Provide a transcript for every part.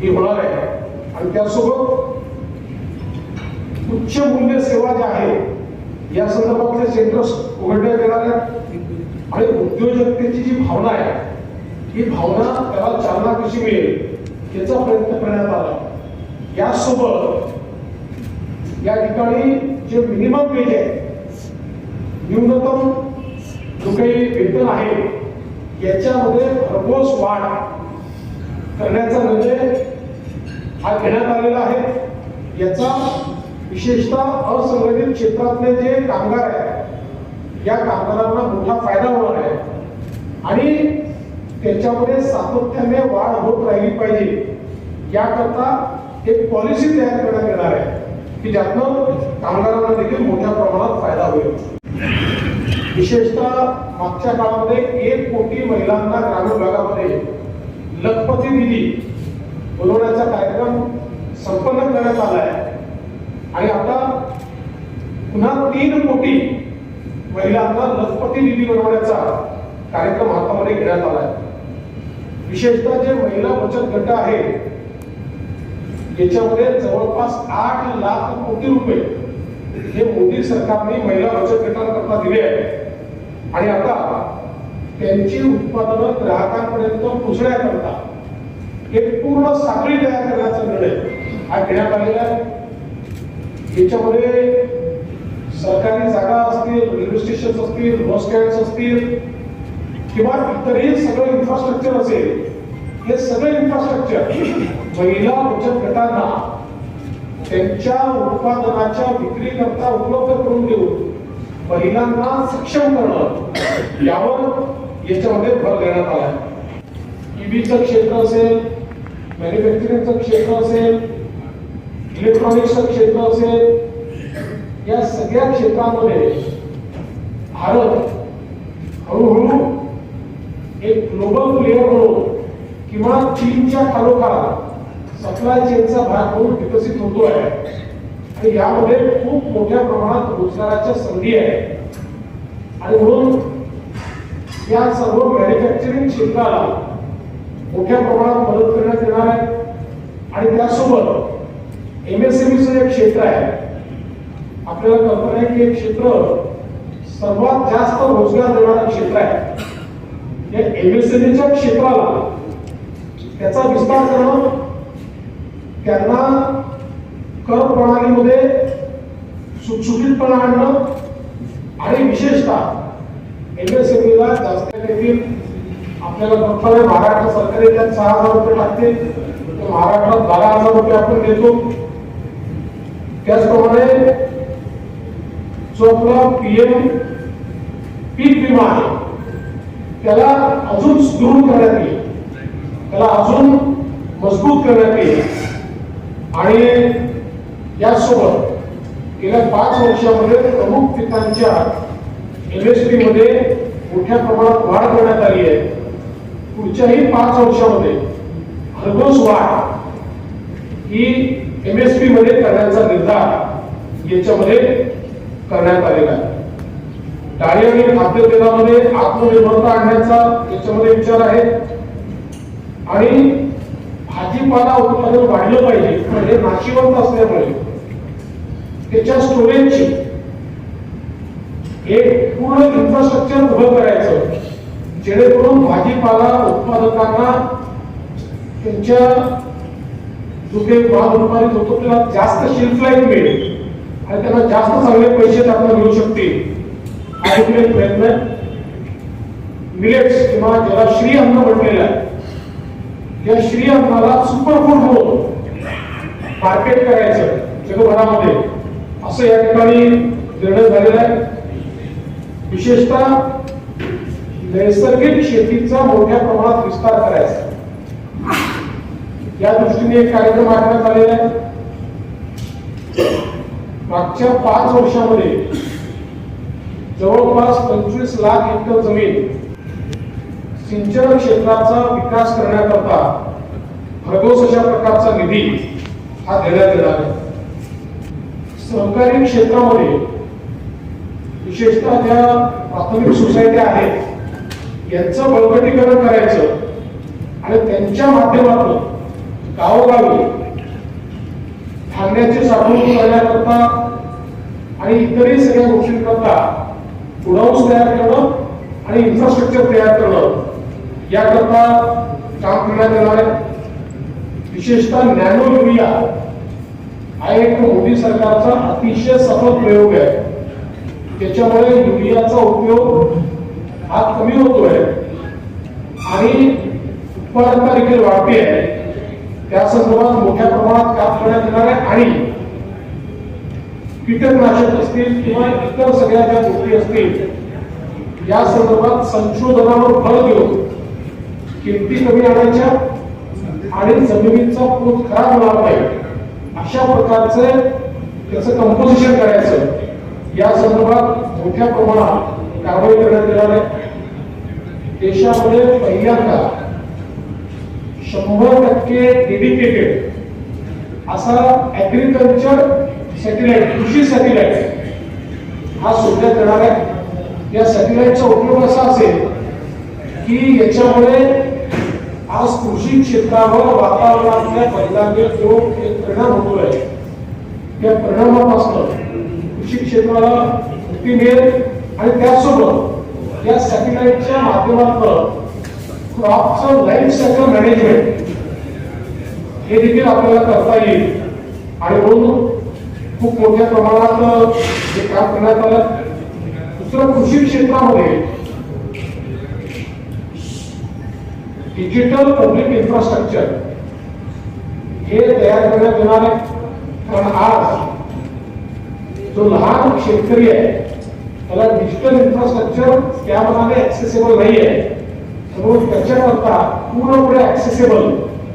ही होणार आहे. आणि त्यासोबत उच्च मूल्य सेवा ज्या आहे या संदर्भातले सेंटर्स उघडण्यात येणार आहेत. आणि उद्योजकतेची जी भावना आहे ही भावना त्याला चालना कशी मिळेल याचा प्रयत्न करण्यात आला. यासोबत या ठिकाणी जे मिनिमम वेज आहे न्यूनतम जो काही वेतन आहे याच्यामध्ये भरघोस वाढ करण्याचा निर्णय हा घेण्यात आलेला आहे. याचा विशेषतः असंघटित क्षेत्रातले जे कामगार आहेत या कामगारांना मोठा फायदा होणार आहे. आणि त्याच्यामध्ये सातत्याने वाढ होत राहिली पाहिजे. याकरता एक पॉलिसी तयार करण्यात येणार आहे की ज्यातनं कामगारांना देखील मोठ्या प्रमाणात फायदा होईल. विशेषतः मागच्या काळामध्ये एक कोटी महिलांना ग्रामीण भागामध्ये लखपती दिली बनवण्याचा कार्यक्रम संपन्न करण्यात आला आहे आणि आता पुन्हा तीन कोटी महिलांना लखपती निधी बनवण्याचा कार्यक्रम हातामध्ये घेण्यात आला आहे विशेषतः जे महिला बचत गट आहेत याच्यामध्ये जवळपास आठ लाख कोटी रुपये हे मोदी सरकारने महिला बचत गटांकरता दिले आहे आणि आता त्यांची उत्पादनं ग्राहकांपर्यंत पोचण्याकरता एक पूर्ण साखळी तयार करण्याचा निर्णय हा घेण्यात आलेला आहे. याच्यामध्ये सरकारी जागा असतील रेल्वे स्टेशन असतील बस स्टँड असतील किंवा इतरही सगळं इन्फ्रास्ट्रक्चर असेल हे सगळे इन्फ्रास्ट्रक्चर महिला बचत गटांना त्यांच्या उत्पादनाच्या विक्री करता उपलब्ध करून देऊन महिलांना सक्षम करणं यावर याच्यामध्ये भर देण्यात आला आहे. ईव्हीचं क्षेत्र असेल मॅन्युफॅक्चरिंगचं क्षेत्र असेल इलेक्ट्रॉनिक्सचं क्षेत्र असेल या सगळ्या क्षेत्रामध्ये भारत हळूहळू एक ग्लोबल प्लेअर म्हणून किंवा चीनच्या खालोखाल सप्लाय चेनचा भाग म्हणून विकसित होतो आहे. आणि यामध्ये खूप मोठ्या प्रमाणात रोजगाराच्या संधी आहेत आणि म्हणून या सर्व मॅन्युफॅक्चरिंग क्षेत्राला मोठ्या प्रमाणात मदत करण्यात येणार आहे. आणि त्यासोबत एमएसएमईचं एक क्षेत्र आहे. आपल्याला कल्पना आहे की एक क्षेत्र सर्वात जास्त रोजगार देणारं क्षेत्र आहे. या एमएसएमईच्या क्षेत्राला त्याचा विस्तार करणं त्यांना कर प्रणालीमध्ये सुटसुटीतपणा आणणं आणि विशेषतः एमएसएमईला जास्त आपल्याला फक्त महाराष्ट्र सरकार याच्यात सहा हजार रुपये टाकतील तर महाराष्ट्रात बारा हजार रुपये आपण देतो. त्याचप्रमाणे जो आपला पीएम पीक विमा आहे. त्याला अजून सुदृढ करण्यात येईल. त्याला अजून मजबूत करण्यात येईल. आणि यासोबत गेल्या पाच वर्षामध्ये प्रमुख पिकांच्या एमएसपी मध्ये मोठ्या प्रमाणात वाढ करण्यात आली आहे. पुढच्याही पाच वर्षामध्ये भरघोस वाढ ही एमएसपी मध्ये करण्याचा निर्धार याच्यामध्ये करण्यात आलेला आहे. डाळी आणि खाद्यतेलामध्ये आत्मनिर्भरता आणण्याचा याच्यामध्ये विचार आहे. आणि भाजीपाला उत्पादन वाढलं पाहिजे पण हे नाशिवंत असल्यामुळे त्याच्या स्टोरेजची एक पूर्ण इन्फ्रास्ट्रक्चर उभं करायचं जेणेकरून भाजीपाला उत्पादकांना त्यांच्या जो काही भाग उत्पादित होतो त्याला जास्त शेल्फ लाईफ मिळेल. आणि त्यांना जास्त चांगले पैसे त्यांना मिळू शकतील. हा देखील प्रयत्न? मिलेट्स किंवा ज्याला श्री अन्न म्हटलेलं आहे. या श्री अन्नाला सुपरफूड म्हणून मार्केट करायचं जगभरामध्ये. असं या ठिकाणी निर्णय झालेला आहे. विशेषतः नैसर्गिक शेतीचा मोठ्या प्रमाणात विस्तार करायचा. या दृष्टीने एक कार्यक्रम आखण्यात आलेला आहे. मागच्या पाच वर्षामध्ये जवळपास पंचवीस लाख हेक्टर जमीन सिंचन क्षेत्राचा विकास करण्याकरता भरघोस अशा प्रकारचा निधी हा देण्यात येणार आहे. सहकारी क्षेत्रामध्ये विशेषतः ज्या प्राथमिक सोसायट्या आहेत यांचं बळकटीकरण करायचं. आणि त्यांच्या माध्यमातून गावोगावी धान्याची साठवणूक करण्याकरता आणि इतरही सगळ्या गोष्टींकरता गुडाऊन्स तयार करणं आणि इन्फ्रास्ट्रक्चर तयार करणं याकरता काम करण्यात येणार आहे. विशेषतः नॅनो युरिया हा एक मोदी सरकारचा अतिशय सफल प्रयोग आहे. त्याच्यामुळे युरियाचा उपयोग हा कमी होतोय. आणि उत्पादकता देखील वाढते आहे. त्या संदर्भात मोठ्या प्रमाणात काम करण्यात येणार आहे आणि कीटकनाशक असतील किंवा इतर सगळ्या ज्या गोष्टी असतील या संदर्भात संशोधनावर भर देऊन किमती कमी आणायच्या आणि जमिनीचा पोत खराब होणार नाही अशा प्रकारचे त्याचं कंपोजिशन करायचं या संदर्भात मोठ्या प्रमाणात कारवाई करण्यात येणार आहे देशामध्ये पहिल्यांदा शंभर टक्के डेडिकेटेड असा ऍग्रिकल्चर सॅटेलाइट कृषी सॅटेलाइट हा सोडण्यात येणार आहे. या सॅटेलाइटचा उपयोग असा असेल की याच्यामुळे आज कृषी क्षेत्रावर वातावरणातल्या बदलांचे जो एक परिणाम होतोय त्या परिणामापासून कृषी क्षेत्राला मुक्ती मिळेल. आणि त्याचसोबत या सॅटेलाइटच्या माध्यमातून क्रॉपचं लाईफ सायकल मॅनेजमेंट हे देखील आपल्याला करता येईल. आणि म्हणून खूप मोठ्या प्रमाणात हे काम करण्यात आलं. दुसरं कृषी क्षेत्रामध्ये डिजिटल पब्लिक इन्फ्रास्ट्रक्चर हे तयार करण्यात येणार आहे. कारण आज जो लहान शेतकरी आहे त्याला डिजिटल इन्फ्रास्ट्रक्चर त्या मनाने ऍक्सेसिबल नाही आहे म्हणून त्याच्याकरता पूर्णपणे ऍक्सेसिबल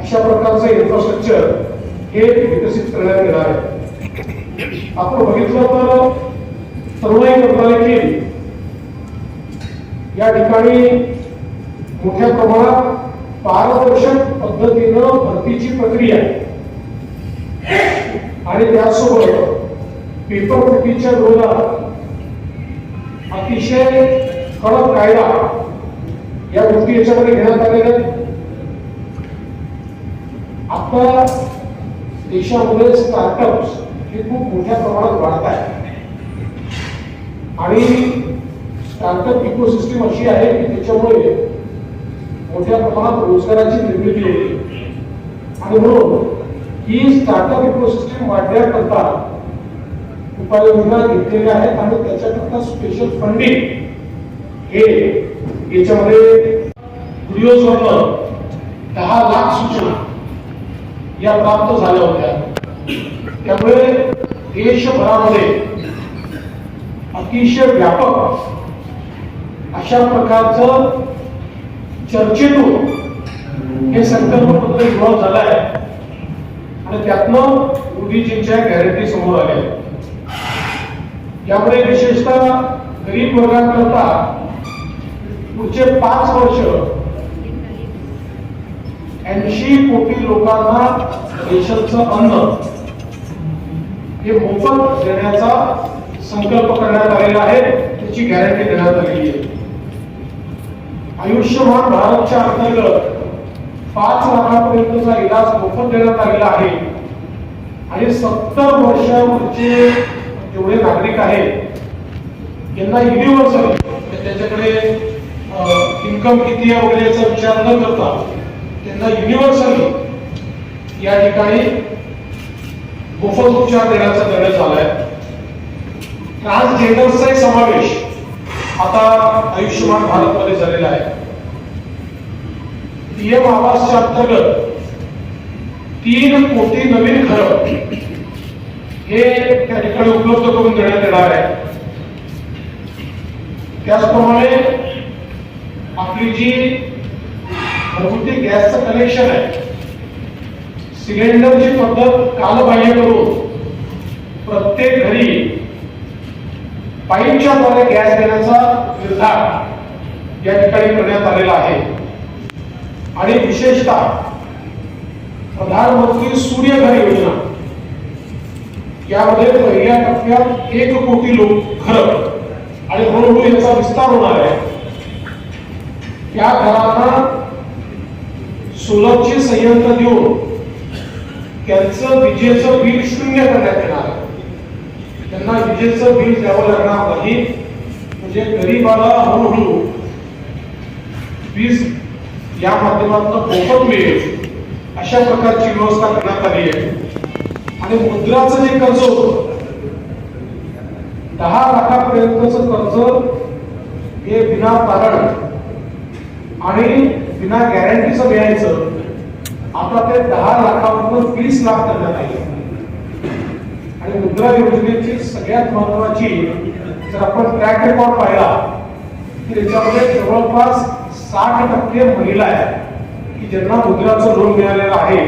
अशा प्रकारचं इन्फ्रास्ट्रक्चर हे विकसित करण्यात येणार आहे. आपण बघितलं तर तरुणाई मंत्रालयातील या ठिकाणी मोठ्या प्रमाणात पारदर्शक पद्धतीनं भरतीची प्रक्रिया आणि त्यासोबत पेपर फुटीच्या विरोधात अतिशय कडक कायदा या गोष्टी याच्यामध्ये घेण्यात आलेल्या आहेत. आता देशामध्ये स्टार्टअप्स हे खूप मोठ्या प्रमाणात वाढत आहे आणि स्टार्टअप इकोसिस्टीम अशी आहे की त्याच्यामुळे मोठ्या प्रमाणात रोजगाराची निर्मिती होते. आणि म्हणून ही स्टार्टअप इकोसिस्टीम वाढण्याकरता उपाययोजना घेतलेल्या आहेत आणि त्याच्याकरता स्पेशल फंडिंग हे याच्यामध्ये व्हिडिओजवरनं दहा लाख सूचना या प्राप्त झाल्या होत्या. त्यामुळे देशभरामध्ये अतिशय व्यापक अशा प्रकारचं चर्चेतून हे संकल्पपत्र विभाग झालं आहे आणि त्यातनं मोदीजींच्या गॅरंटी समोर आल्या. यामुळे विशेषतः गरीब वर्गाकरता पुढचे पाच वर्ष ऐंशी कोटी लोकांना रेशनचं अन्न हे मोफत देण्याचा संकल्प करण्यात आलेला आहे त्याची गॅरंटी देण्यात आलेली आहे. आयुष्यमान भारतच्या अंतर्गत पाच लाखापर्यंतचा इलाज मोफत देण्यात आलेला आहे. आणि सत्तर वर्षावरचे एवढे नागरिक आहेत यांना युनिव्हर्सल त्याच्याकडे इन्कम किती आहे वगैरे याचा विचार न करता त्यांना युनिव्हर्सल या ठिकाणी मोफत उपचार देण्याचा निर्णय झालाय. ट्रान्सजेंडरचा समावेश आता आयुष्यमान भारत मध्ये झालेला आहे. पीएम आवासच्या अंतर्गत तीन कोटी नवीन घर हे त्या ठिकाणी उपलब्ध करून देण्यात येणार आहे. त्याचप्रमाणे आपली जी घरगुती गॅसचं कनेक्शन आहे सिलेंडरची पद्धत कालबाह्य करून प्रत्येक घरी पाईपच्या द्वारे गॅस देण्याचा निर्धार या ठिकाणी करण्यात आलेला आहे. आणि विशेषतः प्रधानमंत्री सूर्यघर योजना. यामध्ये पहिल्या टप्प्यात एक कोटी लोक घर. आणि हळूहळू याचा विस्तार होणार आहे. त्या घरांना सोलरचे संयंत्र देऊन त्यांचं विजेचं बिल शून्य करण्यात येणार त्यांना विजेचं बिल द्यावं लागणार नाही. म्हणजे गरीबाला हळूहळू वीज या माध्यमातून मोफत मिळेल. अशा प्रकारची व्यवस्था करण्यात आली आहे. आणि मुद्राचं जे कर्ज होत दहा लाखापर्यंतचं कर्ज हे विना तारण आणि विना गॅरंटीचं मिळायचं आता ते दहा लाखावरून वीस लाख करण्यात आले. आणि मुद्रा योजनेची सगळ्यात महत्वाची जर आपण ट्रॅक रेकॉर्ड पाहिला की त्याच्यामध्ये जवळपास साठ टक्के महिला आहेत की ज्यांना मुद्राचं लोन मिळालेलं आहे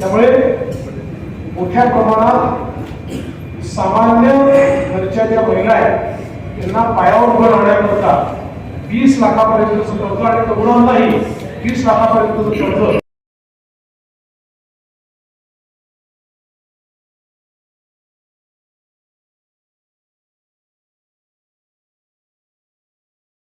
त्यामुळे मोठ्या प्रमाणात सामान्य घरच्या ज्या महिला आहेत त्यांना पायावर उभं राहण्याकरता वीस लाखापर्यंतचं कर्ज आणि तरुणांनाही वीस लाखापर्यंतचं कर्ज